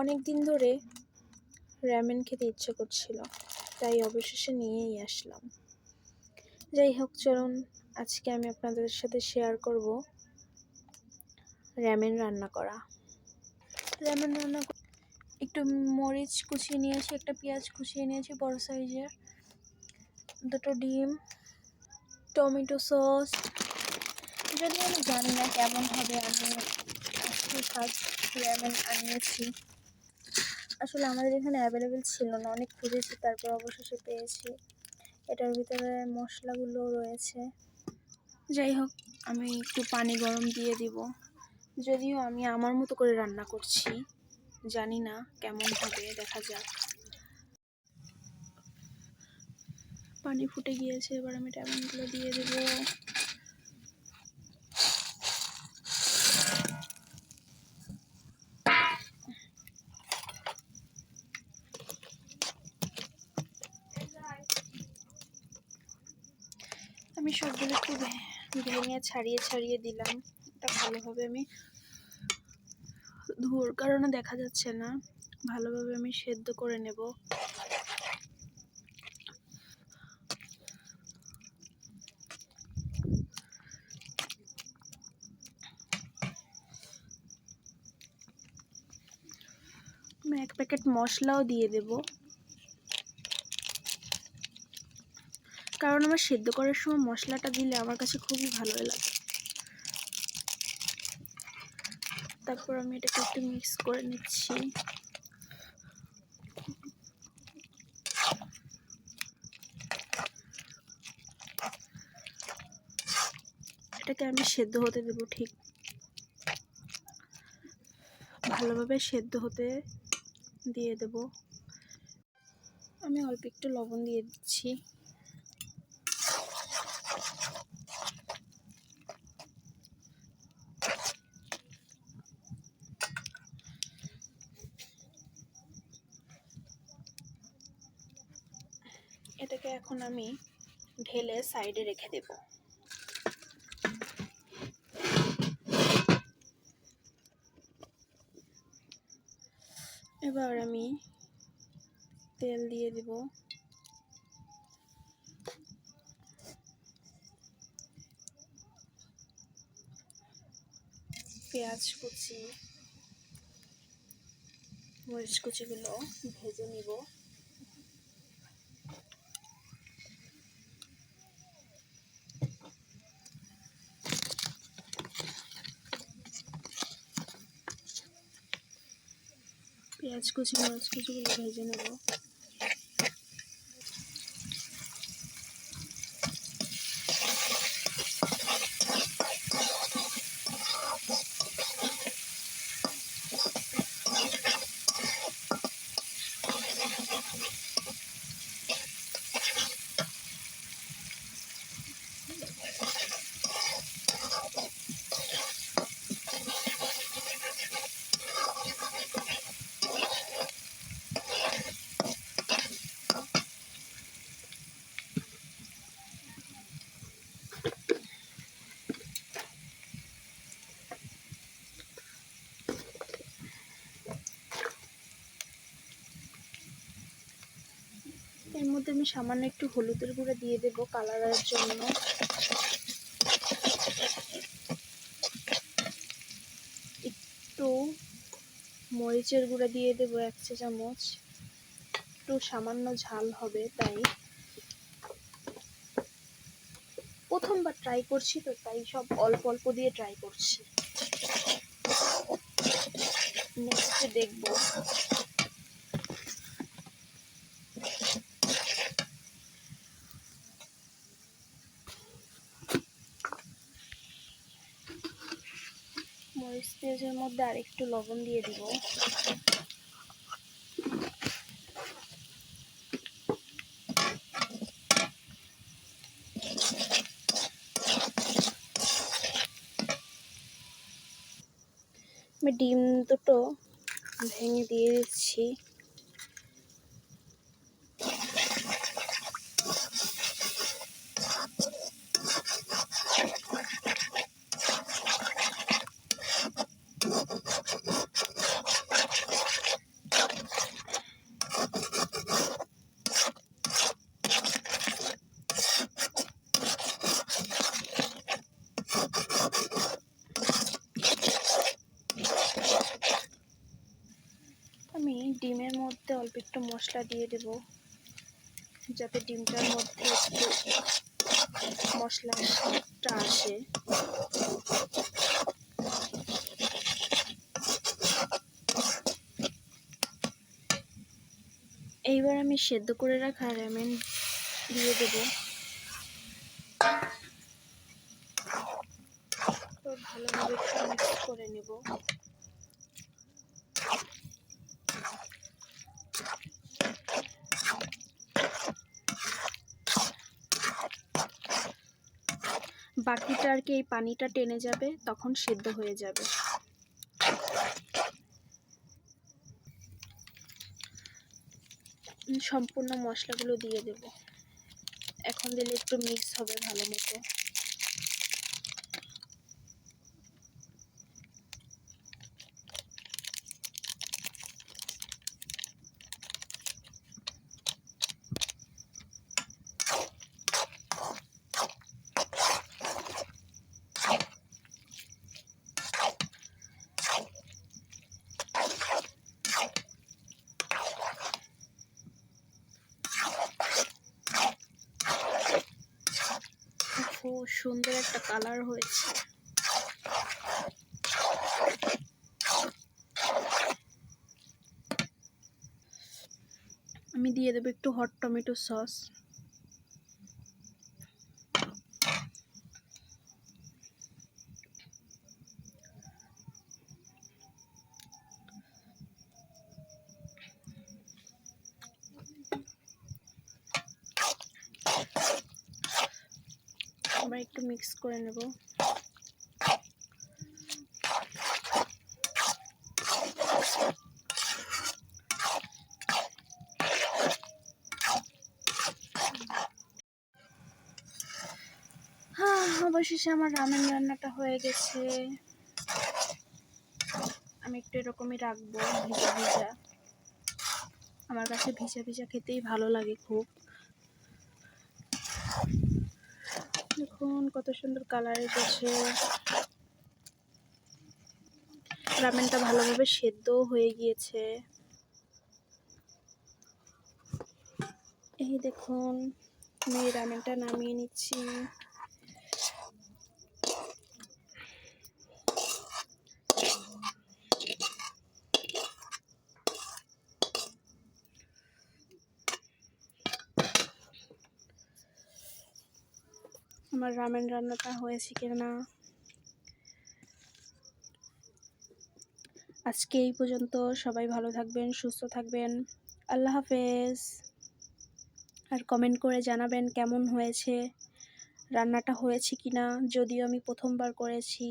অনেক দিন ধরে র্যামেন খেতে ইচ্ছে করছিল, তাই অবশেষে নিয়েই আসলাম। যাই হোক, চলুন, আজকে আমি আপনাদের সাথে শেয়ার করব র্যামেন রান্না করা। র্যামেন রান্না একটু মরিচ কুচিয়ে নিয়েছি, একটা পেঁয়াজ কুচিয়ে নিয়েছি, বড় সাইজের। দুটো ডিম, টমেটো সস। যদি আমি জানি না কেমন হবে, আমি আজকে ফার্স্ট লেমন আনিয়েছি। আসলে আমাদের এখানে অ্যাভেলেবেল ছিল না। অনেক খুঁজেছি, তারপর অবশেষে পেয়েছি। এটার ভিতরে মশলাগুলো রয়েছে। যাই হোক, আমি একটু পানি গরম দিয়ে দিব। যদিও আমি আমার মতো করে রান্না করছি, জানি না কেমন হবে, দেখা যাক। পানি ফুটে গিয়েছে, এবার আমি ট্যাবনগুলো দিয়ে দেবো। সবগুলো একটু ভেঙে ছাড়িয়ে ছাড়িয়ে দিলাম। এটা ভালোভাবে আমি ধোর, কারণে দেখা যাচ্ছে না। ভালোভাবে আমি সেদ্ধ করে নেব। আমি এক প্যাকেট মশলাও দিয়ে দেব। কারণ আমার সেদ্ধ করার সময় মশলাটা দিলে আমার কাছে খুবই ভালো লাগে। তারপর আমি এটাকে একটু মিক্স করে নিচ্ছি। এটাকে আমি সেদ্ধ হতে দেবো ঠিক ভালোভাবে সেদ্ধ হতে দিয়ে দেব। আমি অল্প একটু লবণ দিয়ে দিচ্ছি। এটাকে এখন আমি ঢেলে সাইডে রেখে দেব। এবার আমি তেল দিয়ে দিব। পেঁয়াজ কুচি, মরিচ কুচিগুলো ভেজে নিব। পেঁয়াজ কুচি মরিচ কুচিগুলো ভেজে নেব মধ্যে আমি সামান্য একটু হলুদের গুঁড়ো দিয়ে দেবো কালারের জন্য। একটু মরিচের গুঁড়া দিয়ে দেবো এক চা চামচ। একটু সামান্য ঝাল হবে তাই। প্রথমবার ট্রাই করছি তো তাই সব অল্প অল্প দিয়ে ট্রাই করছি। নেক্সটে দেখব মরিচ পেঁয়াজের মধ্যে আর একটু লবণ দিয়ে দিব। আমি ডিম দুটো ভেঙে দিয়ে দিচ্ছি মধ্যে অল্প একটু মশলা দিয়ে দেব, যাতে ডিমটার মধ্যে একটু মশলাটা আসে। এইবার আমি সেদ্ধ করে রাখা রেমেন দিয়ে দেব তো ভালোভাবে একটু মিক্স করে নেব বাকিটা আর কি এই পানিটা টেনে যাবে, তখন সেদ্ধ হয়ে যাবে। সম্পূর্ণ মশলাগুলো দিয়ে দেব। এখন দিলে একটু মিক্স হবে ভালো মতো খুব সুন্দর একটা কালার হয়েছে। আমি দিয়ে দেবো একটু হট টমেটো সস আবার একটু মিক্স করে নেব। হ্যাঁ অবশেষে আমার রামেন রান্নাটা হয়ে গেছে। আমি একটু এরকমই রাখব, ভিজা ভিজা। আমার কাছে ভিজা ভিজা খেতেই ভালো লাগে খুব। দেখুন, কত সুন্দর কালার এসেছে। রামেনটা ভালোভাবে সেদ্ধ হয়ে গিয়েছে। এই দেখুন, আমি রামেনটা নামিয়ে নিচ্ছি। আমার রামেন রান্নাটা হয়েছে কিনা? আজকে এই পর্যন্ত সবাই ভালো থাকবেন, সুস্থ থাকবেন। আল্লাহ হাফেজ। আর কমেন্ট করে জানাবেন কেমন হয়েছে, রান্নাটা হয়েছে কিনা, যদিও আমি প্রথমবার করেছি।